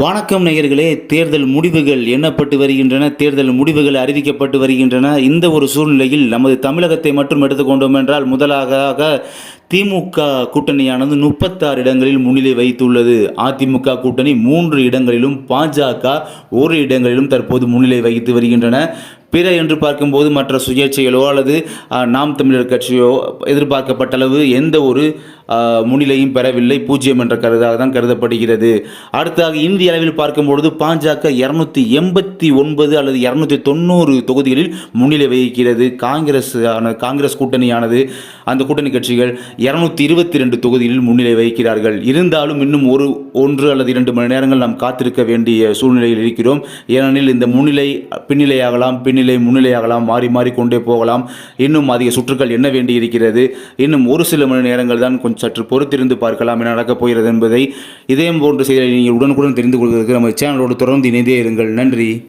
வணக்கம் நேயர்களே தேர்தல் முடிவுகள் எண்ணப்பட்டு வருகின்றன தேர்தல் முடிவுகள் அறிவிக்கப்பட்டு வருகின்றன. இந்த ஒரு சூழ்நிலையில் நமது தமிழகத்தை மட்டும் எடுத்துக்கொண்டோம் என்றால் முதலாக திமுக கூட்டணியானது முப்பத்தாறு இடங்களில் முன்னிலை வைத்துள்ளது. அதிமுக கூட்டணி மூன்று இடங்களிலும் பாஜக ஒரு இடங்களிலும் தற்போது முன்னிலை வகித்து வருகின்றன. பிற என்று பார்க்கும்போது மற்ற சுயேட்சைகளோ அல்லது நாம் தமிழர் கட்சியோ எதிர்பார்க்கப்பட்ட அளவு எந்த ஒரு முன்னிலையும் பெறவில்லை. பூஜ்ஜியம் என்ற கருதாக தான் கருதப்படுகிறது. அடுத்ததாக இந்திய அளவில் பார்க்கும்பொழுது பாஜக இரநூத்தி எண்பத்தி ஒன்பது அல்லது இரநூத்தி தொண்ணூறு தொகுதிகளில் முன்னிலை வகிக்கிறது. காங்கிரஸ் காங்கிரஸ் கூட்டணியானது அந்த கூட்டணி கட்சிகள் இரநூத்தி இருபத்தி ரெண்டு தொகுதிகளில் முன்னிலை வகிக்கிறார்கள். இருந்தாலும் இன்னும் ஒரு ஒன்று அல்லது இரண்டு மணி நேரங்கள் நாம் காத்திருக்க வேண்டிய சூழ்நிலையில் இருக்கிறோம். ஏனெனில் இந்த முன்னிலை பின்னிலையாகலாம். பின் பின்னிலை முன்னிலையாகலாம் மாறி மாறி கொண்டே போகலாம். இன்னும் அதிக சுற்றுகள் என்ன வேண்டி இருக்கிறது இன்னும் ஒரு சில மணி நேரங்கள் தான் கொஞ்சம் சற்று பொறுத்திருந்து பார்க்கலாம் என்ன நடக்கப் போகிறது என்பதை இதயம் போன்ற செய்திகளை நீங்கள் உடனுக்குடன் தெரிந்து கொள்வதற்கு நம்ம சேனலோடு தொடர்ந்து இணைந்தே இருங்கள். நன்றி.